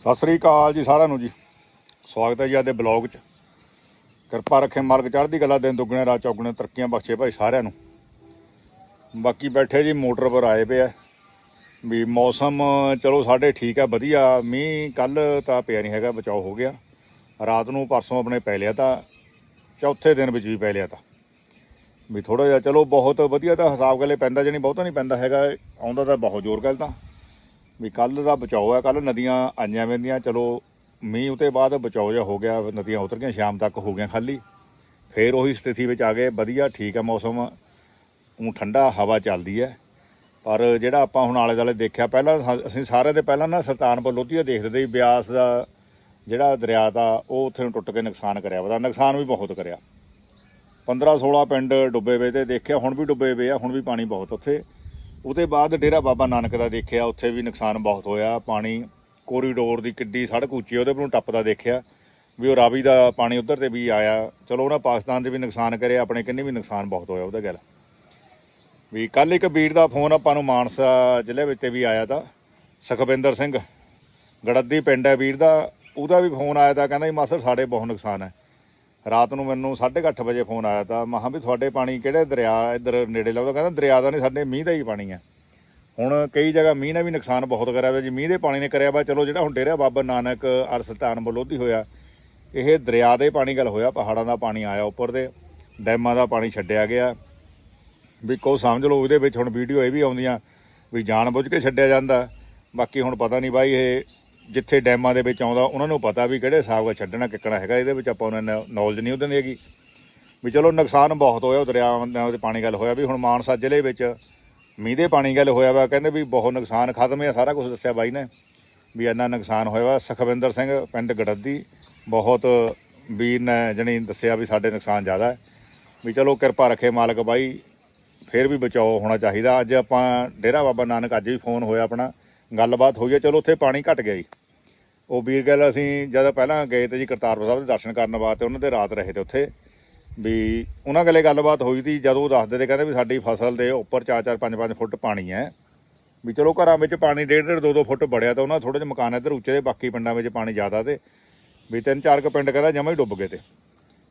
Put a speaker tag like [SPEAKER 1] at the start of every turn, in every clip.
[SPEAKER 1] ਸਤਿ ਸ੍ਰੀ ਅਕਾਲ ਜੀ ਸਾਰਿਆਂ ਨੂੰ ਜੀ। ਸਵਾਗਤ ਹੈ ਜੀ ਅੱਜ ਦੇ ਬਲੌਗ 'ਚ। ਕਿਰਪਾ ਰੱਖੇ ਮਾਲਕ ਚੜ੍ਹਦੀ ਗੱਲਾਂ ਦਿਨ ਦੁੱਗਣੇ ਰਾਤ ਚੌਗਣੇ ਤਰੱਕੀਆਂ ਬਖਸ਼ੇ ਭਾਈ ਸਾਰਿਆਂ ਨੂੰ। ਬਾਕੀ ਬੈਠੇ ਜੀ ਮੋਟਰ ਪਰ ਆਏ ਪਏ ਆ। ਵੀ ਮੌਸਮ ਚਲੋ ਸਾਡੇ ਠੀਕ ਆ, ਵਧੀਆ। ਮੀਂਹ ਕੱਲ ਤਾਂ ਪਿਆ ਨਹੀਂ ਹੈਗਾ, ਬਚਾਓ ਹੋ ਗਿਆ। ਰਾਤ ਨੂੰ ਪਰਸੋਂ ਆਪਣੇ ਪੈ ਲਿਆ ਤਾਂ, ਚੌਥੇ ਦਿਨ ਵਿੱਚ ਵੀ ਪੈ ਲਿਆ ਤਾਂ। ਵੀ ਥੋੜਾ ਜਿਹਾ ਚਲੋ ਬਹੁਤ ਵਧੀਆ ਤਾਂ ਹਿਸਾਬ ਗੱਲੇ ਪੈਂਦਾ ਜਣੀ ਬਹੁਤਾ ਨਹੀਂ ਪੈਂਦਾ ਹੈਗਾ। ਆਉਂਦਾ ਤਾਂ ਬਹੁਤ ਜ਼ੋਰ ਗੱਲ ਤਾਂ। ਵੀ ਕੱਲ ਦਾ ਬਚਾਓ ਹੈ ਕੱਲ ਨਦੀਆਂ ਆਈਆਂ ਵੰਦੀਆਂ ਚਲੋ ਮੀਂਹ ਉਤੇ ਬਾਅਦ ਬਚਾਓ ਜਿਹਾ ਹੋ ਗਿਆ, ਨਦੀਆਂ ਉਤਰ ਗਈਆਂ, ਸ਼ਾਮ ਤੱਕ ਹੋ ਗਈਆਂ ਖਾਲੀ। ਫੇਰ ਉਹੀ ਸਥਿਤੀ ਵਿੱਚ ਆ ਗਏ, ਵਧੀਆ, ਠੀਕ ਹੈ ਮੌਸਮ ਉਹ ਠੰਡਾ ਹਵਾ ਚੱਲਦੀ ਹੈ। ਪਰ ਜਿਹੜਾ ਆਪਾਂ ਹੁਣ ਆਲੇ ਦੁਆਲੇ ਦੇਖਿਆ, ਪਹਿਲਾਂ ਅਸੀਂ ਸਾਰੇ ਦੇ ਪਹਿਲਾਂ ਨਾ ਸੁਲਤਾਨਪੁਰ ਲੋਧੀਆ ਦੇਖਦੇ ਸੀ ਬਿਆਸ ਦਾ ਜਿਹੜਾ ਦਰਿਆ ਦਾ, ਉਹ ਉੱਥੇ ਨੂੰ ਟੁੱਟ ਕੇ ਨੁਕਸਾਨ ਕਰਿਆ ਉਹਦਾ ਨੁਕਸਾਨ ਵੀ ਬਹੁਤ ਕਰਿਆ। 15 16 ਪਿੰਡ ਡੁੱਬੇ ਵੇ ਤੇ ਦੇਖਿਆ, ਹੁਣ ਵੀ ਡੁੱਬੇ ਵੇ ਆ, ਹੁਣ ਵੀ ਪਾਣੀ ਬਹੁਤ ਉੱਥੇ। ਉਹਦੇ ਬਾਅਦ ਡੇਰਾ ਬਾਬਾ ਨਾਨਕ ਦਾ ਦੇਖਿਆ, ਉੱਥੇ ਵੀ ਨੁਕਸਾਨ ਬਹੁਤ ਹੋਇਆ। ਪਾਣੀ ਕੋਰੀਡੋਰ ਦੀ ਕਿੱਡੀ ਸੜਕ ਉੱਚੀ ਉਹਦੇ ਉੱਪਰੋਂ ਟੱਪਦਾ ਦੇਖਿਆ ਵੀ ਉਹ ਰਾਵੀ ਦਾ ਪਾਣੀ ਉਧਰ ਤੇ ਵੀ ਆਇਆ। ਚਲੋ ਉਹਨਾਂ ਪਾਕਿਸਤਾਨ ਦੇ ਵੀ ਨੁਕਸਾਨ ਕਰਿਆ, ਆਪਣੇ ਕਿੰਨੇ ਵੀ ਨੁਕਸਾਨ ਬਹੁਤ ਹੋਇਆ ਉਹਦਾ ਗੱਲ ਵੀ ਕੱਲ ਇੱਕ ਵੀਰ ਦਾ ਫੋਨ ਆਪਾਂ ਨੂੰ ਮਾਨਸਾ ਜ਼ਿਲ੍ਹੇ ਵਿੱਚ ਤੇ ਵੀ ਆਇਆ ਤਾਂ, ਸੁਖਵਿੰਦਰ ਸਿੰਘ, ਗੜੱਦੀ ਪਿੰਡ ਹੈ ਵੀਰ ਦਾ, ਉਹਦਾ ਵੀ ਫੋਨ ਆਇਆ ਤਾਂ ਕਹਿੰਦਾ ਜੀ ਮਾਸਟਰ ਸਾਡੇ ਬਹੁਤ ਨੁਕਸਾਨ ਹੈ। ਰਾਤ ਨੂੰ ਮੈਨੂੰ 8:30 ਵਜੇ ਫੋਨ ਆਇਆ ਤਾਂ ਮਹਾ ਵੀ ਤੁਹਾਡੇ ਪਾਣੀ ਕਿਹੜੇ ਦਰਿਆ ਇੱਧਰ ਨੇੜੇ ਲੱਗਦਾ ਕਹਿੰਦਾ ਦਰਿਆ ਦਾ ਨਹੀਂ, ਸਾਡੇ ਮੀਂਹ ਦਾ ਹੀ ਪਾਣੀ ਹੈ ਹੁਣ ਕਈ ਜਗ੍ਹਾ ਮੀਂਹ ਨੇ ਵੀ ਨੁਕਸਾਨ ਬਹੁਤ ਕਰਿਆ ਵਾ। ਜੀ ਮੀਂਹ ਦੇ ਪਾਣੀ ਨੇ ਕਰਿਆ ਵਾ, ਚਲੋ ਜਿਹੜਾ ਹੁਣ ਡੇਰਾ ਬਾਬਾ ਨਾਨਕ ਅਰ ਸੁਲਤਾਨ ਬਲੋਧੀ ਹੋਇਆ, ਇਹ ਦਰਿਆ ਦੇ ਪਾਣੀ ਗੱਲ ਹੋਇਆ, ਪਹਾੜਾਂ ਦਾ ਪਾਣੀ ਆਇਆ ਉੱਪਰ ਦੇ ਡੈਮਾਂ ਦਾ ਪਾਣੀ ਛੱਡਿਆ ਗਿਆ। ਵੀ ਕੋ ਸਮਝ ਲਓ ਉਹਦੇ ਵਿੱਚ ਹੁਣ ਵੀਡੀਓ ਇਹ ਵੀ ਆਉਂਦੀਆਂ, ਵੀ ਜਾਣ ਬੁੱਝ ਕੇ ਛੱਡਿਆ ਜਾਂਦਾ। ਬਾਕੀ ਹੁਣ ਪਤਾ ਨਹੀਂ ਬਾਈ ਇਹ ਜਿੱਥੇ ਡੈਮਾਂ ਦੇ ਵਿੱਚ ਆਉਂਦਾ, ਉਹਨਾਂ ਨੂੰ ਪਤਾ ਵੀ ਕਿਹੜੇ ਹਿਸਾਬ ਨਾਲ ਛੱਡਣਾ, ਕਿੱਕਣਾ ਹੈਗਾ, ਇਹਦੇ ਵਿੱਚ ਆਪਾਂ ਉਹਨਾਂ ਨੂੰ ਨੌਲੇਜ ਨਹੀਂ ਉਹਦੇ ਦੀ ਹੈਗੀ। ਵੀ ਚਲੋ ਨੁਕਸਾਨ ਬਹੁਤ ਹੋਇਆ, ਉਹ ਦਰਿਆਵਾਂ ਦੇ ਪਾਣੀ ਗੱਲ ਹੋਇਆ ਵੀ ਹੁਣ ਮਾਨਸਾ ਜ਼ਿਲ੍ਹੇ ਵਿੱਚ ਮੀਂਹ ਦੇ ਪਾਣੀ ਗੱਲ ਹੋਇਆ ਵਾ, ਕਹਿੰਦੇ ਵੀ ਬਹੁਤ ਨੁਕਸਾਨ ਖਤਮ ਹੈ ਸਾਰਾ ਕੁਝ ਦੱਸਿਆ ਬਾਈ ਨੇ ਵੀ ਇੰਨਾ ਨੁਕਸਾਨ ਹੋਇਆ ਵਾ। ਸੁਖਵਿੰਦਰ ਸਿੰਘ, ਪਿੰਡ ਗੜੱਦੀ, ਬਹੁਤ ਵੀਰ ਨੇ ਜਣੀ ਦੱਸਿਆ ਵੀ ਸਾਡੇ ਨੁਕਸਾਨ ਜ਼ਿਆਦਾ ਵੀ ਚਲੋ ਕਿਰਪਾ ਰੱਖੇ ਮਾਲਕ ਬਾਈ, ਫੇਰ ਵੀ ਬਚਾਓ ਹੋਣਾ ਚਾਹੀਦਾ। ਅੱਜ ਆਪਾਂ ਡੇਰਾ ਬਾਬਾ ਨਾਨਕ, ਅੱਜ ਵੀ ਫੋਨ ਹੋਇਆ ਆਪਣਾ, ਗੱਲਬਾਤ ਹੋਈ ਹੈ ਚਲੋ ਉੱਥੇ ਪਾਣੀ ਘਟ ਗਿਆ ਜੀ। ਉਹ ਵੀਰ ਗੱਲ ਅਸੀਂ ਜਦੋਂ ਪਹਿਲਾਂ ਗਏ ਤੇ ਜੀ ਕਰਤਾਰਪੁਰ ਸਾਹਿਬ ਦੇ ਦਰਸ਼ਨ ਕਰਨ ਵਾਸਤੇ, ਉਹਨਾਂ ਦੇ ਰਾਤ ਰਹੇ ਤੇ ਉੱਥੇ, ਵੀ ਉਹਨਾਂ ਗੱਲੇ ਗੱਲਬਾਤ ਹੋਈ ਸੀ ਜਦੋਂ ਉਹ ਦੱਸਦੇ ਤੇ ਕਹਿੰਦੇ ਵੀ ਸਾਡੀ ਫਸਲ ਦੇ ਉੱਪਰ 4-4 5-5 ਫੁੱਟ ਪਾਣੀ ਹੈ, ਵੀ ਚਲੋ ਘਰਾਂ ਵਿੱਚ ਪਾਣੀ 1.5 2-2 ਫੁੱਟ ਬੜਿਆ ਤਾਂ ਉਹਨਾਂ ਥੋੜੇ ਜਿਹਾ ਮਕਾਨ ਇੱਧਰ ਉੱਚੇ ਦੇ ਬਾਕੀ ਪਿੰਡਾਂ ਵਿੱਚ ਪਾਣੀ ਜ਼ਿਆਦਾ ਤੇ, ਵੀ ਤਿੰਨ, ਚਾਰ ਕੁ ਪਿੰਡ ਕਹਿੰਦਾ ਜਮਾ ਹੀ ਡੁੱਬ ਗਏ ਤੇ,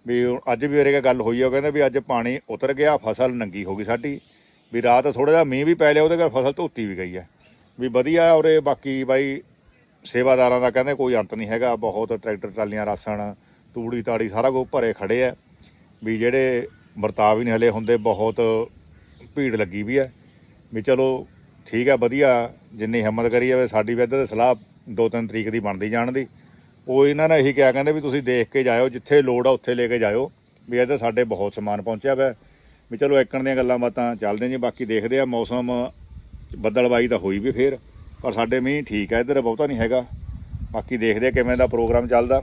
[SPEAKER 1] ਵੀ ਅੱਜ ਵੀ ਉਹਰੇ ਗੱਲ ਹੋਈ ਆ, ਉਹ ਕਹਿੰਦੇ ਵੀ ਅੱਜ ਪਾਣੀ ਉਤਰ ਗਿਆ, ਫਸਲ ਨੰਗੀ ਹੋ ਗਈ ਸਾਡੀ, ਵੀ ਰਾਤ ਥੋੜਾ ਜਿਹਾ ਮੀਂਹ ਵੀ ਪੈ ਲਿਆ, ਉਹਦੇ ਘਰ ਫਸਲ ਧੋਤੀ ਵੀ ਗਈ ਹੈ, ਵੀ ਵਧੀਆ ਔਰੇ ਬਾਕੀ ਬਾਈ ਸੇਵਾਦਾਰਾਂ ਦਾ ਕਹਿੰਦੇ ਕੋਈ ਅੰਤ ਨਹੀਂ ਹੈਗਾ, ਬਹੁਤ ਟਰੈਕਟਰ, ਟਰਾਲੀਆਂ ਰਾਸਣ ਤੂੜੀ, ਤਾੜੀ ਸਾਰਾ ਕੁਝ ਭਰੇ ਖੜੇ ਆ। ਵੀ ਜਿਹੜੇ ਵਰਤਾਵ ਵੀ ਨਹੀਂ ਹਲੇ ਹੁੰਦੇ, ਬਹੁਤ ਭੀੜ ਲੱਗੀ ਵੀ ਹੈ ਵੀ ਚਲੋ ਠੀਕ ਹੈ ਵਧੀਆ, ਜਿੰਨੀ ਹਿੰਮਤ ਕਰੀ ਜਾਵੇ, ਸਾਡੀ ਵੀ ਇੱਧਰ ਸਲਾਹ ਦੋ ਤਿੰਨ ਤਰੀਕ ਦੀ ਬਣਦੀ ਜਾਣ ਦੀ। ਉਹ ਇਹਨਾਂ ਨੇ ਇਹੀ ਕਿਹਾ, ਕਹਿੰਦੇ ਵੀ ਤੁਸੀਂ ਦੇਖ ਕੇ ਜਾਇਓ, ਜਿੱਥੇ ਲੋੜ ਆ ਉੱਥੇ ਲੈ ਕੇ ਜਾਇਓ। ਵੀ ਇੱਧਰ ਸਾਡੇ ਬਹੁਤ ਸਮਾਨ ਪਹੁੰਚਿਆ ਵਾ। ਵੀ ਚਲੋ ਇੱਕਣ ਦੀਆਂ ਗੱਲਾਂ ਬਾਤਾਂ ਚੱਲਦੇ ਜੀ ਬਾਕੀ ਦੇਖਦੇ ਆ ਮੌਸਮ ਬੱਦਲਬਾਈ ਤਾਂ ਹੋਈ ਵੀ ਫੇਰ। ਪਰ ਸਾਡੇ ਮੀਂਹ ਠੀਕ ਹੈ ਇੱਧਰ ਬਹੁਤਾ ਨਹੀਂ ਹੈਗਾ। ਬਾਕੀ ਦੇਖਦੇ ਕਿਵੇਂ ਦਾ ਪ੍ਰੋਗਰਾਮ ਚੱਲਦਾ।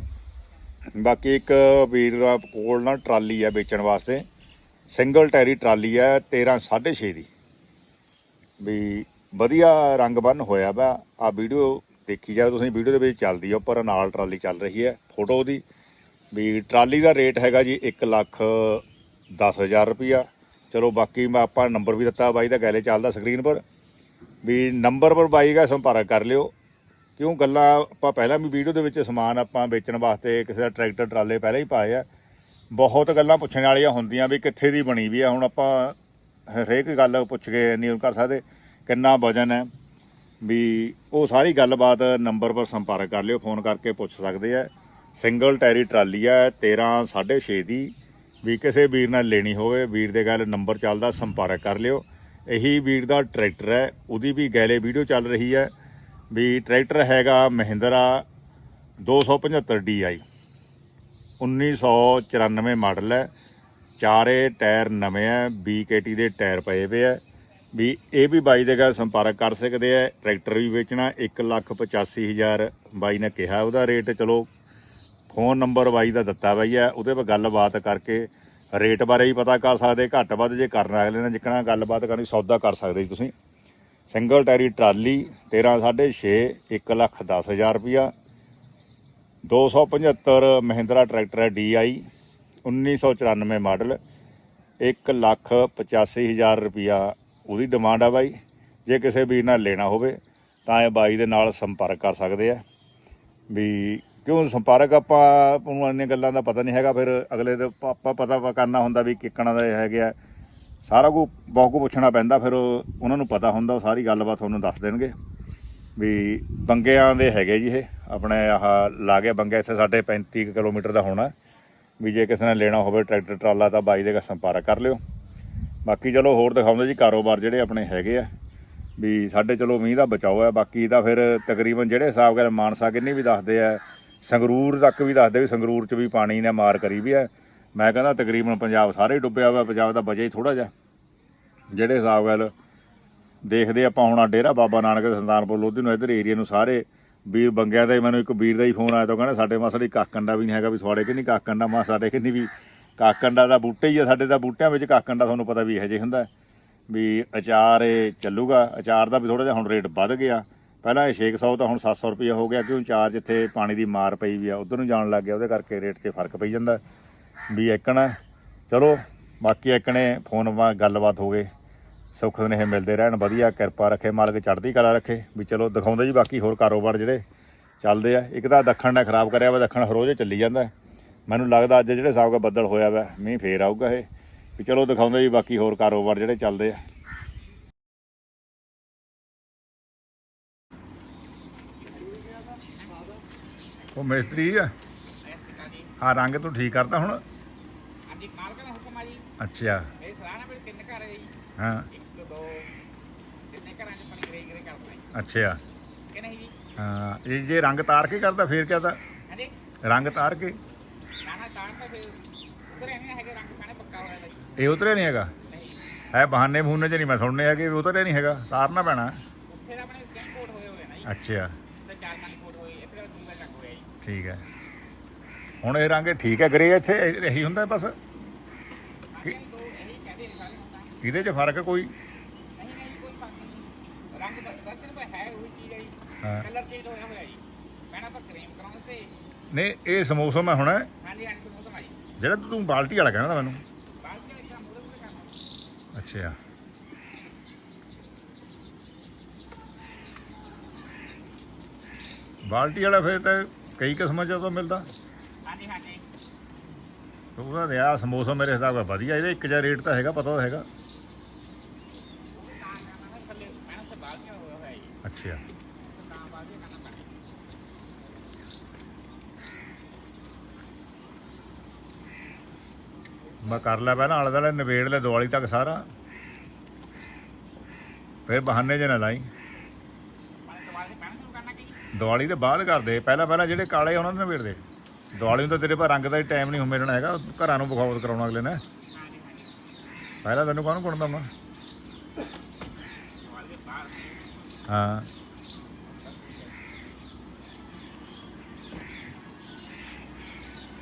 [SPEAKER 1] ਬਾਕੀ ਇੱਕ ਵੀਰ ਕੋਲ ਨਾ ਟਰਾਲੀ ਆ ਵੇਚਣ ਵਾਸਤੇ। ਸਿੰਗਲ ਟੈਰੀ ਟਰਾਲੀ ਹੈ 13 6.5 ਦੀ। ਵੀ ਵਧੀਆ ਰੰਗ ਬੰਨ ਹੋਇਆ ਵਾ। ਆ ਵੀਡੀਓ ਦੇਖੀ ਜਾਓ ਤੁਸੀਂ, ਵੀਡੀਓ ਦੇ ਵਿੱਚ ਚੱਲਦੀ ਆ, ਉੱਪਰ ਨਾਲ ਟਰਾਲੀ ਚੱਲ ਰਹੀ ਹੈ ਫੋਟੋ ਦੀ ਵੀ ਟਰਾਲੀ ਦਾ ਰੇਟ ਹੈਗਾ ਜੀ 1 ਲੱਖ 10000 ਰੁਪਿਆ ਚਲੋ ਬਾਕੀ ਮੈਂ ਆਪਾਂ ਨੰਬਰ ਵੀ ਦਿੱਤਾ, ਬਾਈ ਦਾ ਗੈਲੇ ਚੱਲਦਾ ਸਕਰੀਨ ਪਰ। ਵੀ ਨੰਬਰ ਪਰ ਬਾਈ ਦਾ ਸੰਪਰਕ ਕਰ ਲਿਓ। ਕਿਉਂ ਗੱਲਾਂ ਆਪਾਂ ਪਹਿਲਾਂ ਵੀ ਵੀਡੀਓ ਦੇ ਵਿੱਚ ਸਮਾਨ ਆਪਾਂ ਵੇਚਣ ਵਾਸਤੇ ਕਿਸੇ ਦਾ ਟਰੈਕਟਰ, ਟਰਾਲੇ ਪਹਿਲਾਂ ਹੀ ਪਾਏ ਆ। ਬਹੁਤ ਗੱਲਾਂ ਪੁੱਛਣ ਵਾਲੀਆਂ ਹੁੰਦੀਆਂ ਵੀ ਕਿੱਥੇ ਦੀ ਬਣੀ ਵੀ ਆ। ਹੁਣ ਆਪਾਂ ਹਰੇਕ ਗੱਲ ਪੁੱਛ ਕੇ ਨਹੀਂ ਕਰ ਸਕਦੇ ਕਿੰਨਾ ਵਜਨ ਹੈ। ਵੀ ਉਹ ਸਾਰੀ ਗੱਲਬਾਤ ਨੰਬਰ ਪਰ ਸੰਪਰਕ ਕਰ ਲਿਓ, ਫੋਨ ਕਰਕੇ ਪੁੱਛ ਸਕਦੇ ਆ। ਸਿੰਗਲ ਟਾਇਰੀ ਟਰਾਲੀ ਹੈ 13 6.5 ਦੀ। ਵੀ ਕਿਸੇ ਵੀਰ ਨਾਲ ਲੈਣੀ ਹੋਵੇ, ਵੀਰ ਦੇ ਗੱਲ ਨੰਬਰ ਚੱਲਦਾ ਸੰਪਰਕ ਕਰ ਲਿਓ। ਇਹੀ ਵੀਰ ਦਾ ਟਰੈਕਟਰ ਹੈ, ਉਹਦੀ ਵੀ ਗੈਲੇ ਵੀਡੀਓ ਚੱਲ ਰਹੀ ਹੈ ਵੀ ਟਰੈਕਟਰ ਹੈਗਾ ਮਹਿੰਦਰਾ 275 DI 1994 ਮਾਡਲ ਹੈ, ਚਾਰੇ ਟਾਇਰ ਨਵੇਂ ਆ BKT ਦੇ ਟਾਇਰ ਪਏ ਪਏ ਹੈ, ਵੀ ਇਹ ਵੀ ਬਾਈ ਦੇ ਨਾਲ ਸੰਪਰਕ ਕਰ ਸਕਦੇ ਆ ਟਰੈਕਟਰ ਵੀ ਵੇਚਣਾ 185000 ਬਾਈ ਨੇ ਕਿਹਾ ਉਹਦਾ ਰੇਟ, ਚਲੋ ਫੋਨ ਨੰਬਰ ਬਾਈ ਦਾ ਦਿੱਤਾ ਬਾਈ ਆ ਉਹਦੇ ਪਰ ਗੱਲਬਾਤ ਕਰਕੇ ਰੇਟ ਬਾਰੇ ਵੀ ਪਤਾ ਕਰ ਸਕਦੇ, ਘੱਟ ਵੱਧ ਜੇ ਕਰਨਾ ਅਗਲੇ ਨੇ ਜਿੱਕਣਾ, ਗੱਲਬਾਤ ਕਰਨੀ, ਸੌਦਾ ਕਰ ਸਕਦੇ ਜੀ ਤੁਸੀਂ। ਸਿੰਗਲ ਟਾਇਰੀ ਟਰਾਲੀ 13 6.5 1 ਲੱਖ 10000 ਰੁਪਿਆ 275 ਮਹਿੰਦਰਾ ਟਰੈਕਟਰ ਹੈ DI 1994 ਮਾਡਲ 1 ਲੱਖ 85000 ਰੁਪਿਆ ਉਹਦੀ ਡਿਮਾਂਡ ਆ ਬਾਈ। ਜੇ ਕਿਸੇ ਵੀਰ ਨਾਲ ਲੈਣਾ ਹੋਵੇ, ਤਾਂ ਇਹ ਬਾਈ ਦੇ ਨਾਲ ਸੰਪਰਕ ਕਰ ਸਕਦੇ ਆ। ਵੀ ਕਿਉਂ ਸੰਪਰਕ ਆਪਾਂ ਨੂੰ ਇੰਨੀਆਂ ਗੱਲਾਂ ਦਾ ਪਤਾ ਨਹੀਂ ਹੈਗਾ, ਫਿਰ ਅਗਲੇ ਦੇ ਆਪਾਂ ਪਤਾ ਕਰਨਾ ਹੁੰਦਾ ਵੀ ਕਿੱਕਣਾ ਦਾ ਇਹ ਹੈਗੇ ਆ। ਸਾਰਾ ਕੁ ਬਹੁਤ ਕੁ ਪੁੱਛਣਾ ਪੈਂਦਾ, ਫਿਰ ਉਹਨਾਂ ਨੂੰ ਪਤਾ ਹੁੰਦਾ, ਉਹ ਸਾਰੀ ਗੱਲਬਾਤ ਤੁਹਾਨੂੰ ਦੱਸ ਦੇਣਗੇ। ਵੀ ਬੰਗਿਆਂ ਦੇ ਹੈਗੇ ਜੀ ਇਹ, ਆਪਣੇ ਆਹ ਲਾ ਗਿਆ ਬੰਗਾ ਇੱਥੇ ਸਾਡੇ 35 ਕੁ ਕਿਲੋਮੀਟਰ ਦਾ ਹੋਣਾ। ਵੀ ਜੇ ਕਿਸੇ ਨੇ ਲੈਣਾ ਹੋਵੇ ਟਰੈਕਟਰ, ਟਰਾਲਾ, ਤਾਂ ਬਾਈ ਦੇ ਨਾਲ ਸੰਪਰਕ ਕਰ ਲਿਓ। ਬਾਕੀ ਚਲੋ ਹੋਰ ਦਿਖਾਉਂਦੇ ਜੀ, ਕਾਰੋਬਾਰ ਜਿਹੜੇ ਆਪਣੇ ਹੈਗੇ ਆ। ਵੀ ਸਾਡੇ ਚਲੋ ਮੀਂਹ ਦਾ ਬਚਾਓ ਹੈ ਬਾਕੀ ਤਾਂ ਫਿਰ ਤਕਰੀਬਨ ਜਿਹੜੇ ਹਿਸਾਬ ਨਾਲ ਮਾਨਸਾ ਕਿੰਨੀ ਵੀ ਦੱਸਦੇ ਆ ਸੰਗਰੂਰ ਤੱਕ ਵੀ ਦੱਸਦੇ ਵੀ ਸੰਗਰੂਰ 'ਚ ਵੀ ਪਾਣੀ ਨੇ ਮਾਰ ਕਰੀ ਵੀ ਹੈ ਮੈਂ ਕਹਿੰਦਾ ਤਕਰੀਬਨ ਪੰਜਾਬ ਸਾਰੇ ਡੁੱਬਿਆ ਹੋਇਆ ਪੰਜਾਬ ਦਾ ਬਚੇ ਹੀ ਥੋੜਾ ਜਿਹਾ। ਜਿਹੜੇ ਹਿਸਾਬ ਨਾਲ ਦੇਖਦੇ ਆਪਾਂ ਹੁਣ ਆਹ ਡੇਰਾ ਬਾਬਾ ਨਾਨਕ ਦੇ ਸੰਤਾਨਪੁਰ ਲੋਧੀ ਨੂੰ ਇੱਧਰ ਏਰੀਆ ਨੂੰ ਸਾਰੇ ਵੀਰ ਬੰਗਿਆ ਤੇ ਮੈਨੂੰ ਇੱਕ ਵੀਰ ਦਾ ਹੀ ਫੋਨ ਆਇਆ ਤਾਂ ਕਹਿੰਦਾ ਸਾਡੇ ਮਸਲੀ ਕਾਕੰਡਾ ਵੀ ਨਹੀਂ ਹੈਗਾ ਵੀ ਤੁਹਾਡੇ ਕਿੰਨੀ ਕਾਕੰਡਾ ਮਾ ਸਾਡੇ ਕਿੰਨੀ ਵੀ ਕਾਕੰਡਾ ਦਾ ਬੂਟੇ ਹੀ ਆ, ਸਾਡੇ ਦਾ ਬੂਟਿਆਂ ਵਿੱਚ ਕਾਕੰਡਾ ਤੁਹਾਨੂੰ ਪਤਾ ਵੀ ਇਹੋ ਜਿਹਾ ਹੁੰਦਾ। ਵੀ ਅਚਾਰ ਇਹ ਚੱਲੂਗਾ, ਅਚਾਰ ਦਾ ਵੀ ਥੋੜਾ ਜਿਹਾ ਹੁਣ ਰੇਟ ਵੱਧ ਗਿਆ। ਪਹਿਲਾਂ ਇਹ 600 ਤਾਂ ਹੁਣ 700 ਰੁਪਏ ਹੋ ਗਿਆ ਕਿਉਂ ਅਚਾਰ ਜਿੱਥੇ ਪਾਣੀ ਦੀ ਮਾਰ ਪਈ ਵੀ ਆ, ਉਧਰ ਨੂੰ ਜਾਣ ਲੱਗ ਗਿਆ, ਉਹਦੇ ਕਰਕੇ ਰੇਟ 'ਚ ਫ਼ਰਕ ਪਈ ਜਾਂਦਾ। ਵੀ ਇੱਕਣ ਚਲੋ, ਬਾਕੀ ਇੱਕਣੇ ਫੋਨ ਵਾ, ਗੱਲਬਾਤ ਹੋ ਗਏ। ਸੁੱਖ ਸੁਨੇਹੇ ਮਿਲਦੇ ਰਹਿਣ, ਵਧੀਆ ਕਿਰਪਾ ਰੱਖੇ, ਮਾਲਕ ਚੜ੍ਹਦੀ ਕਲਾ ਰੱਖੇ। ਵੀ ਚਲੋ, ਦਿਖਾਉਂਦੇ ਜੀ ਬਾਕੀ ਹੋਰ ਕਾਰੋਬਾਰ ਜਿਹੜੇ ਚੱਲਦੇ ਆ। ਇੱਕ ਤਾਂ ਦੱਖਣ ਨੇ ਖਰਾਬ ਕਰਿਆ ਵਾ, ਦੱਖਣ ਹਰੋਜੇ ਚੱਲੀ ਜਾਂਦਾ। ਮੈਨੂੰ ਲੱਗਦਾ ਅੱਜ ਜਿਹੜੇ ਸਾਬਕਾ ਬੱਦਲ ਹੋਇਆ ਵਾ, ਮੀਂਹ ਫੇਰ ਆਊਗਾ ਇਹ। ਵੀ ਚਲੋ, ਦਿਖਾਉਂਦੇ ਜੀ ਬਾਕੀ ਹੋਰ ਕਾਰੋਬਾਰ ਜਿਹੜੇ ਚੱਲਦੇ ਆ। ਉਹ ਮਿਸਤਰੀ ਆ। ਆ ਰੰਗ ਤੂੰ ਠੀਕ ਕਰਤਾ ਹੁਣ?
[SPEAKER 2] ਹਾਂਜੀ ਮਾਲਕ ਦਾ ਹੁਕਮ ਆ ਜੀ
[SPEAKER 1] ਅੱਛਾ।
[SPEAKER 2] ਇਹ ਸਲਾਹ ਨਾਲ ਵੀ ਤਿੰਨ ਘਰ ਹੈ ਜੀ।
[SPEAKER 1] ਹਾਂ।
[SPEAKER 2] ਇੱਕ ਦੋ ਤਿੰਨੇ ਘਰਾਂ 'ਚ ਪਾਣੀ ਗਰੇ ਗਰੇ ਕਰਦੇ ਨੇ
[SPEAKER 1] ਅੱਛਾ।
[SPEAKER 2] ਕਿ ਨਹੀਂ ਜੀ?
[SPEAKER 1] ਹਾਂ ਇਹ ਜੇ ਰੰਗ ਤਾਰ ਕੇ ਕਰਦਾ ਫੇਰ ਤਾਂ?
[SPEAKER 2] ਹਾਂਜੀ।
[SPEAKER 1] ਰੰਗ ਤਾਰ ਕੇ?
[SPEAKER 2] ਨਾਨਾ ਤਾਂ ਤਾਂ ਫਿਰ ਉਧਰ ਨਹੀਂ ਹੈਗੇ ਰੰਗ ਪਾਣੇ ਪੱਕਾ ਹੋਇਆ ਦਾ ਜੀ
[SPEAKER 1] ਇਹ ਉਤਰਿਆ ਨਹੀਂ ਹੈਗਾ?
[SPEAKER 2] ਨਹੀਂ।
[SPEAKER 1] ਹੈ ਬਹਾਨੇ ਬਹੂਨੇ ਚ ਨਹੀਂ ਮੈਂ ਸੁਣਨੇ ਹੈਗੇ ਵੀ ਉਤਰਿਆ ਨਹੀਂ ਹੈਗਾ ਤਾਰਨਾ ਪੈਣਾ।
[SPEAKER 2] ਉੱਥੇ ਆਪਣੇ ਕਈ ਕੋਟ ਹੋਏ ਹੋਏ ਨਾ ਜੀ।
[SPEAKER 1] ਅੱਛਾ
[SPEAKER 2] ਤੇ ਚਾਰ ਪੰਜ ਕੋਟ ਹੋਏ ਇੱਥੇ ਤਾਂ ਦੂਜਾ ਚੱਕ ਹੋਇਆ ਜੀ
[SPEAKER 1] ਠੀਕ ਹੈ। ਹੁਣ ਇਹ ਰੰਗ ਠੀਕ ਹੈ, ਗਰੇ ਇੱਥੇ ਇਹੀ ਹੁੰਦਾ ਬਸ। ਇਹਦੇ 'ਚ ਫ਼ਰਕ ਕੋਈ?
[SPEAKER 2] ਨਹੀਂ ਰੰਗ ਬਸ ਸਿਰਫ ਹੈ। ਉਹੀ ਚੀਜ਼ ਹੈ
[SPEAKER 1] ਹਾਂ।
[SPEAKER 2] ਕਲਰ ਚੇਂਜ ਹੋਇਆ ਹੋਇਆ ਜੀ ਪਹਿਲਾਂ ਆਪਾਂ ਕਰੀਮ ਕਰਾਉਂਦੇ ਤੇ
[SPEAKER 1] ਨਹੀਂ, ਇਹ ਸਮੋਸਾ ਹੈ ਹੁਣ।
[SPEAKER 2] ਹਾਂਜੀ ਹਾਂਜੀ ਮੌਸਮ ਆ
[SPEAKER 1] ਜਿਹੜਾ ਤੂੰ ਬਾਲਟੀ ਵਾਲਾ ਕਹਿੰਦਾ ਮੈਨੂੰ।
[SPEAKER 2] ਬਾਅਦ ਵਿੱਚ ਕੰਮ ਮੂਰੇ ਮੂਰੇ ਕਰਨਾ
[SPEAKER 1] ਅੱਛਾ। ਬਾਲਟੀ ਵਾਲਾ ਫਿਰ ਤਾਂ ਕਈ ਕਿਸਮਾਂ ਚ ਤਾਂ ਮਿਲਦਾ?
[SPEAKER 2] ਹਾਂਜੀ ਹਾਂਜੀ।
[SPEAKER 1] ਉਹਦਾ ਰਿਆ ਸਮੋਸਾ ਮੇਰੇ ਹਿਸਾਬ ਨਾਲ ਵਧੀਆ ਇਹਦਾ ਇੱਕ ਜਿਹਾ ਰੇਟ ਤਾਂ ਹੈਗਾ ਪਤਾ ਤਾਂ ਹੈਗਾ।
[SPEAKER 2] ਜੀ
[SPEAKER 1] ਅੱਛਾ। ਮੈਂ ਕਰ ਲਿਆ ਪਹਿਲਾਂ ਆਲੇ ਦੁਆਲੇ ਨਵੇੜ ਲੈ ਦੀਵਾਲੀ ਤੱਕ ਸਾਰਾ। ਫਿਰ ਬਹਾਨੇ 'ਚ ਨਾ ਲਾਈ
[SPEAKER 2] ਪਾਣੀ ਦੁਬਾਰਾ ਸੇ ਪਹਿਲਾਂ ਸ਼ੁਰੂ ਕਰਨਾ ਕੀ
[SPEAKER 1] ਦੀਵਾਲੀ ਦੇ ਬਾਅਦ ਕਰਦੇ। ਪਹਿਲਾਂ ਪਹਿਲਾਂ ਜਿਹੜੇ ਕਾਲੇ ਉਹਨਾਂ ਨੂੰ ਨਵੇੜਦੇ ਦੀਵਾਲੀ ਨੂੰ ਤਾਂ ਤੇਰੇ ਪਾ ਰੰਗ ਦਾ ਹੀ ਟਾਈਮ ਨਹੀਂ ਮਿਲਣਾ ਹੈਗਾ। ਘਰਾਂ ਨੂੰ ਬਖੌਤ ਕਰਾਉਣਾ ਅਗਲੇ ਨੇ। ਪਹਿਲਾਂ ਤੈਨੂੰ ਕਾਹਨੂੰ ਕੁਣਦਾ ਮੈਂ ਹਾਂ।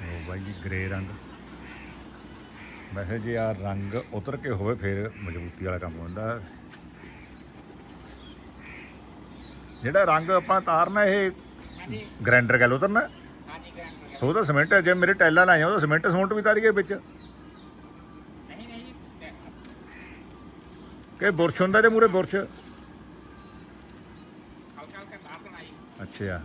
[SPEAKER 1] ਉਹ ਬਾਈ ਜੀ ਗ੍ਰੇ ਰੰਗ। ਵੈਸੇ ਜੇ ਆ ਰੰਗ ਉਤਰ ਕੇ ਹੋਵੇ, ਫਿਰ ਮਜ਼ਬੂਤੀ ਵਾਲਾ ਕੰਮ ਹੁੰਦਾ। ਜਿਹੜਾ ਰੰਗ ਆਪਾਂ ਤਾਰਨਾ ਇਹ
[SPEAKER 2] ਹਾਂਜੀ
[SPEAKER 1] ਗ੍ਰਾਈਂਡਰ ਗੱਲ ਉਤਰਨਾ
[SPEAKER 2] ਹਾਂਜੀ ਗ੍ਰੈਂਡ
[SPEAKER 1] ਸੋ ਉਹਦਾ ਸਿਮੈਂਟ ਜੇ ਮੇਰੇ ਟਾਈਲਾਂ ਲਾਈਆਂ ਉਹਦਾ ਸਿਮੈਂਟ ਸਮੁੰਟ ਵੀ ਤਾਰੀ ਗਏ ਵਿੱਚ।
[SPEAKER 2] ਨਹੀਂ ਨਹੀਂ
[SPEAKER 1] ਕਿ ਬੁਰਸ਼ ਹੁੰਦਾ ਤੇ ਮੂਰੇ ਬੁਰਸ਼? ਅੱਛਾ।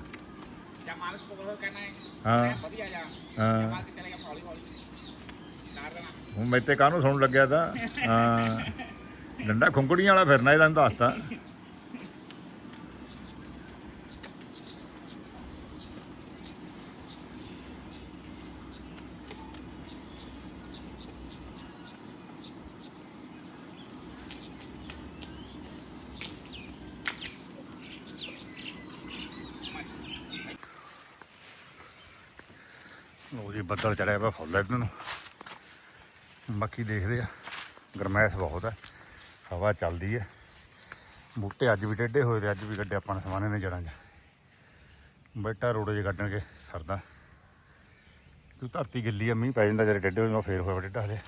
[SPEAKER 2] ਜਾਂ ਮਾਲਕ ਕੋਲ ਹੋ ਕਹਿਣਾ ਹੈ
[SPEAKER 1] ਹਾਂ।
[SPEAKER 2] ਵਧੀਆ ਜਾ।
[SPEAKER 1] ਹਾਂ।
[SPEAKER 2] ਮਾਲਕ ਚਲੇਗਾ ਹੌਲੀ ਹੌਲੀ। ਕਾਰ ਦੇਣਾ।
[SPEAKER 1] ਹੁਣ ਮੈਂ ਤੇ ਕਾਹਨੂੰ ਸੁਣਨ ਲੱਗਿਆ ਤਾਂ? ਹਾਂ। ਡੰਡਾ ਖੁੰਗੜੀਆਂ ਵਾਲਾ ਫਿਰਨਾ ਇਹਦਾ ਨੂੰ ਦੱਸਤਾ। ਲੋ ਜੀ ਬੱਦਲ ਚੜਿਆ ਪਿਆ ਫੁੱਲ ਇੱਧਰ ਨੂੰ। ਬਾਕੀ ਦੇਖਦੇ ਆ, ਗਰਮੈਸ਼ ਬਹੁਤ ਹੈ ਹਵਾ ਚੱਲਦੀ ਹੈ ਬੂਟੇ ਅੱਜ ਵੀ ਟੇਢੇ ਹੋਏ ਤੇ ਅੱਜ ਵੀ ਗੱਡੇ ਆਪਾਂ ਨੇ ਸਮਾਨੇ ਨੇ ਜੜਾਂ 'ਚ। ਬੇਟਾ ਰੋੜੇ ਜੇ ਕੱਢਣ ਕੇ ਸਰਦਾ। ਤੂੰ ਧਰਤੀ ਗਿੱਲੀ ਆ, ਮੀਂਹ ਪੈ ਜਾਂਦਾ ਜਿਹੜੇ ਟੇਢੇ ਹੋਏ ਫੇਰ ਹੋਇਆ ਟੇਢਾ ਹਲੇ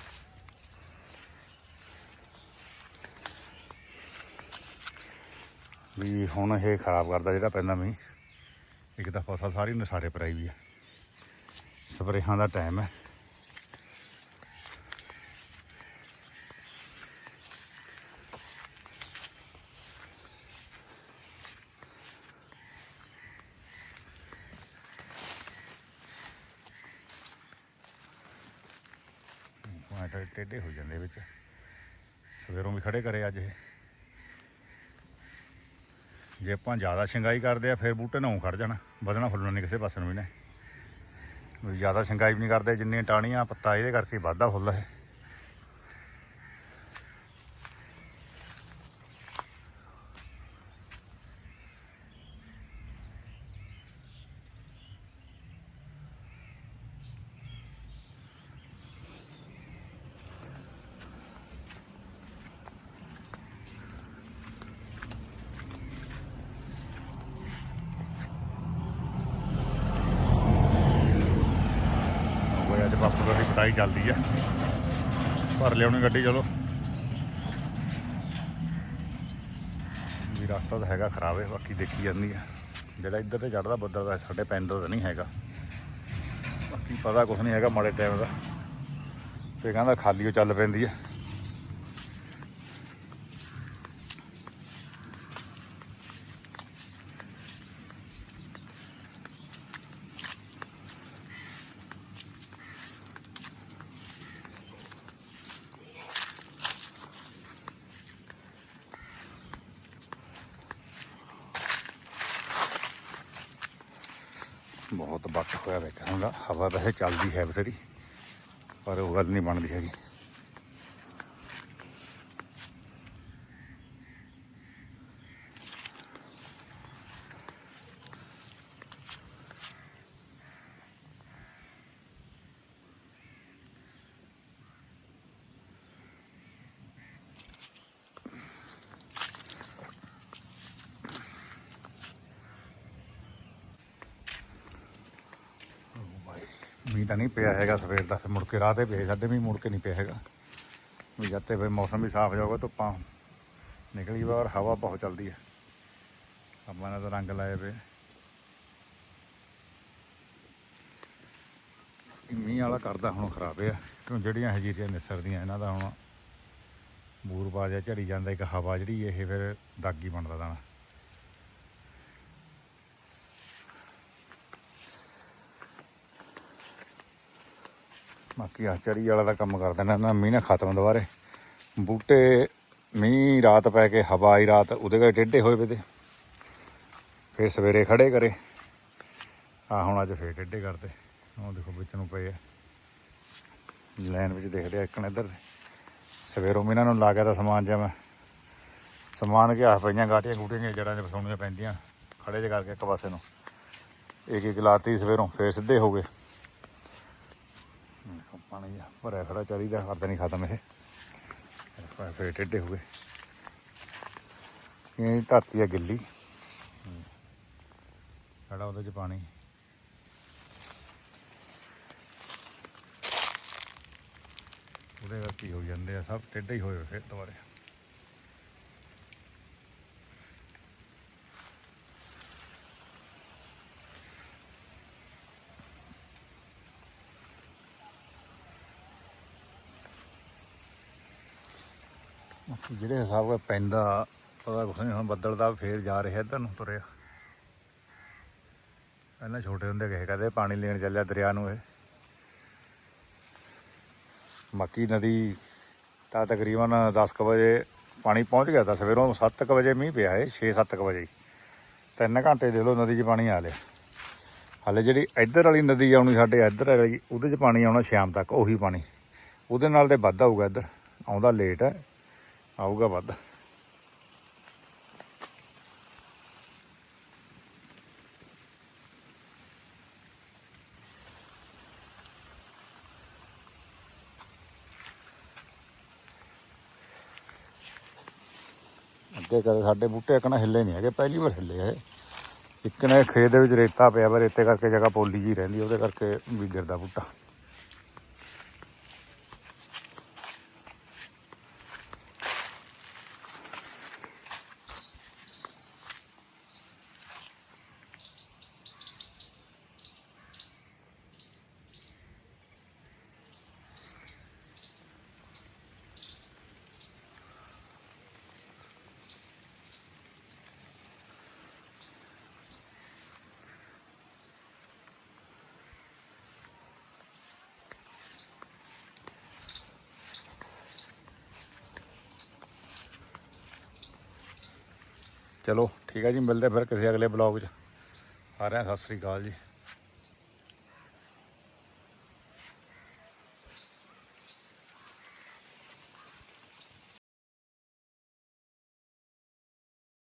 [SPEAKER 1] ਵੀ ਹੁਣ ਇਹ ਖਰਾਬ ਕਰਦਾ ਜਿਹੜਾ ਪੈਂਦਾ ਮੀਂਹ। ਇੱਕ ਤਾਂ ਫਸਲ ਸਾਰੀ ਨਸਾਰੇ ਪਰਾਈ ਵੀ ਆ। ਸਪਰੇਹਾਂ ਦਾ ਟਾਈਮ ਹੈ। ਟਮਾਟਰ ਟੇਡੇ ਹੋ ਜਾਂਦੇ ਵਿੱਚ। ਸਵੇਰੋਂ ਵੀ ਖੜੇ ਕਰੇ ਅੱਜ ਇਹ। ਜੇ ਆਪਾਂ ਜ਼ਿਆਦਾ ਸ਼ਿੰਗਾਈ ਕਰਦੇ ਆ, ਫਿਰ ਬੂਟੇ ਨਾ ਖੜ ਜਾਣਾ। ਵਧਣਾ ਫੁੱਲਣਾ ਨਹੀਂ ਕਿਸੇ ਪਾਸੇ ਨੂੰ ਵੀ ਨੇ। ਜ਼ਿਆਦਾ ਸ਼ਿੰਗਾਈ ਵੀ ਨਹੀਂ ਕਰਦੇ ਜਿੰਨੀਆਂ ਟਾਹਣੀਆਂ ਪੱਤਾ ਇਹਦੇ ਕਰਕੇ ਵਾਧਾ ਫੁੱਲ ਹੈ ਉਹ ਅੱਜ ਬਾਪੂ ਚੱਲਦੀ ਆ ਭਰ ਲਿਆਉਣੀ ਗੱਡੀ, ਚਲੋ। ਵੀ ਰਸਤਾ ਤਾਂ ਹੈਗਾ ਖਰਾਬ ਹੈ, ਬਾਕੀ ਦੇਖੀ ਜਾਂਦੀ ਆ ਜਿਹੜਾ ਇੱਧਰ ਤੇ ਚੜਦਾ ਬੱਦਲ ਦਾ ਸਾਡੇ ਪਿੰਡ ਦਾ ਨਹੀਂ ਹੈਗਾ। ਬਾਕੀ ਪਤਾ ਕੁਝ ਨਹੀਂ ਹੈਗਾ ਮਾੜੇ ਟਾਈਮ ਦਾ। ਤੇ ਕਹਿੰਦਾ ਖਾਲੀ ਉਹ ਚੱਲ ਪੈਂਦੀ ਆ ਬਹੁਤ ਬੱਟ ਹੋਇਆ ਵੇਖਾਂ ਦਾ ਹਵਾ ਵੈਸੇ ਚੱਲਦੀ ਹੈ ਬਥੇਰੀ ਪਰ ਉਹ ਗੱਲ ਨਹੀਂ ਬਣਦੀ ਹੈਗੀ ਮੀਂਹ ਤਾਂ ਨਹੀਂ ਪਿਆ ਹੈਗਾ ਸਵੇਰ ਦਾ ਫਿਰ ਮੁੜ ਕੇ ਰਾਹ ਤੇ ਪਏ ਸਾਡੇ ਵੀ ਮੁੜ ਕੇ ਨਹੀਂ ਪਿਆ ਹੈਗਾ। ਵੀ ਜਦ ਤੇ ਫਿਰ ਮੌਸਮ ਵੀ ਸਾਫ਼ ਜਾਊਗਾ, ਧੁੱਪਾਂ ਨਿਕਲੀ ਵਾ ਔਰ ਹਵਾ ਬਹੁਤ ਚੱਲਦੀ ਹੈ। ਆਪਾਂ ਨੇ ਤਾਂ ਰੰਗ ਲਾਏ ਪਏ ਮੀਂਹ ਵਾਲਾ ਕਰਦਾ ਹੁਣ ਖਰਾਬ ਆ। ਕਿਉਂ ਜਿਹੜੀਆਂ ਹਜੀਰੀਆਂ ਨਿਸਰਦੀਆਂ, ਇਹਨਾਂ ਦਾ ਹੁਣ ਬੂਰ ਬਾਜਾ ਝੜੀ ਜਾਂਦਾ, ਇੱਕ ਹਵਾ ਜਿਹੜੀ ਇਹ ਫਿਰ ਦਾਗੀ ਬਣਦਾ ਦਾਣਾ। ਬਾਕੀ ਆ ਚਰੀ ਵਾਲਾ ਦਾ ਕੰਮ ਕਰ ਦੇਣਾ ਨਾ ਮੀਂਹ ਨਾ ਖਤਮ ਦੁਬਾਰੇ। ਬੂਟੇ ਮੀਂਹ ਰਾਤ ਪੈ ਕੇ, ਹਵਾ ਆਈ ਰਾਤ, ਉਹਦੇ ਕਰਕੇ ਟੇਢੇ ਹੋਏ ਪਏ ਤੇ। ਫਿਰ ਸਵੇਰੇ ਖੜੇ ਕਰੇ। ਆ ਹੁਣ ਅੱਜ ਫੇਰ ਟੇਢੇ ਕਰਦੇ। ਉਹ ਦੇਖੋ ਵਿੱਚ ਨੂੰ ਪਏ ਆ। ਲਾਈਨ ਵਿੱਚ ਦੇਖਦੇ ਆ ਇੱਕਣ ਇੱਧਰ। ਸਵੇਰੋਂ ਮੀਨਾਂ ਨੂੰ ਲਾ ਗਿਆ ਤਾਂ ਸਮਾਨ ਜਿਹਾ ਮੈਂ ਸਮਾਨ ਗਿਆ ਪਈਆਂ ਗਾਟੀਆਂ ਗੂਟੀਆਂ ਦੀਆਂ ਜੜਾਂ 'ਚ ਫਸਾਉਣੀਆਂ ਪੈਂਦੀਆਂ। ਖੜੇ ਜਿਹਾ ਕਰਕੇ ਇੱਕ ਪਾਸੇ ਨੂੰ। ਇੱਕ ਇੱਕ ਲਾਤੀ ਸਵੇਰੋਂ, ਫੇਰ ਸਿੱਧੇ ਹੋ ਗਏ। ਪਾਣੀ ਜਿਹਾ ਭਰਿਆ ਖੜਾ ਚਾਹੀਦਾ ਕਰਦਾ ਨਹੀਂ ਖਤਮ ਇਹ। ਫੇਰ- ਫੇਰ ਟੇਢੇ ਹੋ ਗਏ। ਇਹ ਧਰਤੀ ਆ ਗਿੱਲੀ। ਖੜਾ ਉਹਦੇ ਚ ਪਾਣੀ। ਉਹਦੇ ਕਰਕੇ ਹੋ ਜਾਂਦੇ ਆ, ਸਭ ਟੇਢੇ ਹੀ ਹੋਏ ਫਿਰ ਦੁਬਾਰੇ। ਜਿਹੜੇ ਹਿਸਾਬ ਨਾਲ ਪੈਂਦਾ, ਪਤਾ ਕੁਛ ਨਹੀਂ, ਹੁਣ ਬੱਦਲ ਦਾ ਫੇਰ ਜਾ ਰਿਹਾ ਇੱਧਰ ਨੂੰ ਤੁਰਿਆ। ਪਹਿਲਾਂ ਛੋਟੇ ਹੁੰਦੇ ਕਹੇ ਕਦੇ ਪਾਣੀ ਲੈਣ ਚੱਲਿਆ ਦਰਿਆ ਨੂੰ ਇਹ। ਬਾਕੀ ਨਦੀ ਤਾਂ ਤਕਰੀਬਨ 10 ਕੁ ਵਜੇ ਪਾਣੀ ਪਹੁੰਚ ਗਿਆ ਤਾਂ ਸਵੇਰੋਂ 7 ਕੁ ਵਜੇ ਮੀਂਹ ਪਿਆ ਏ 6-7 ਕੁ ਵਜੇ। ਤਿੰਨ ਘੰਟੇ ਦੇ ਲੋ ਨਦੀ 'ਚ ਪਾਣੀ ਆ ਲਿਆ। ਹਾਲੇ ਜਿਹੜੀ ਇੱਧਰ ਵਾਲੀ ਨਦੀ ਆਉਣੀ ਸਾਡੇ ਇੱਧਰ ਵਾਲੀ, ਉਹਦੇ 'ਚ ਪਾਣੀ ਆਉਣਾ ਸ਼ਾਮ ਤੱਕ, ਉਹੀ ਪਾਣੀ। ਉਹਦੇ ਨਾਲ ਤੇ ਵੱਧ ਹੋਊਗਾ ਇੱਧਰ, ਆਉਂਦਾ ਲੇਟ ਹੈ। ਆਊਗਾ ਵੱਧ। ਅੱਗੇ ਕਦੇ ਸਾਡੇ ਬੂਟੇ ਇੱਕ ਨਾ ਹਿੱਲੇ ਨਹੀਂ ਹੈਗੇ, ਪਹਿਲੀ ਵਾਰ ਹਿੱਲੇ ਆ ਇੱਕ ਨੇ ਖੇਤ ਦੇ ਵਿੱਚ ਰੇਤਾ ਪਿਆ ਵਾ, ਰੇਤੇ ਕਰਕੇ ਜਗ੍ਹਾ ਪੋਲੀ ਜੀ ਰਹਿੰਦੀ, ਉਹਦੇ ਕਰਕੇ ਵੀ ਗਿਰਦਾ ਬੂਟਾ। ਚਲੋ, ਠੀਕ ਹੈ ਜੀ, ਮਿਲਦੇ ਫਿਰ ਕਿਸੇ ਅਗਲੇ ਬਲੌਗ 'ਚ। ਸਾਰਿਆਂ ਨੂੰ ਸਤਿ ਸ੍ਰੀ ਅਕਾਲ ਜੀ।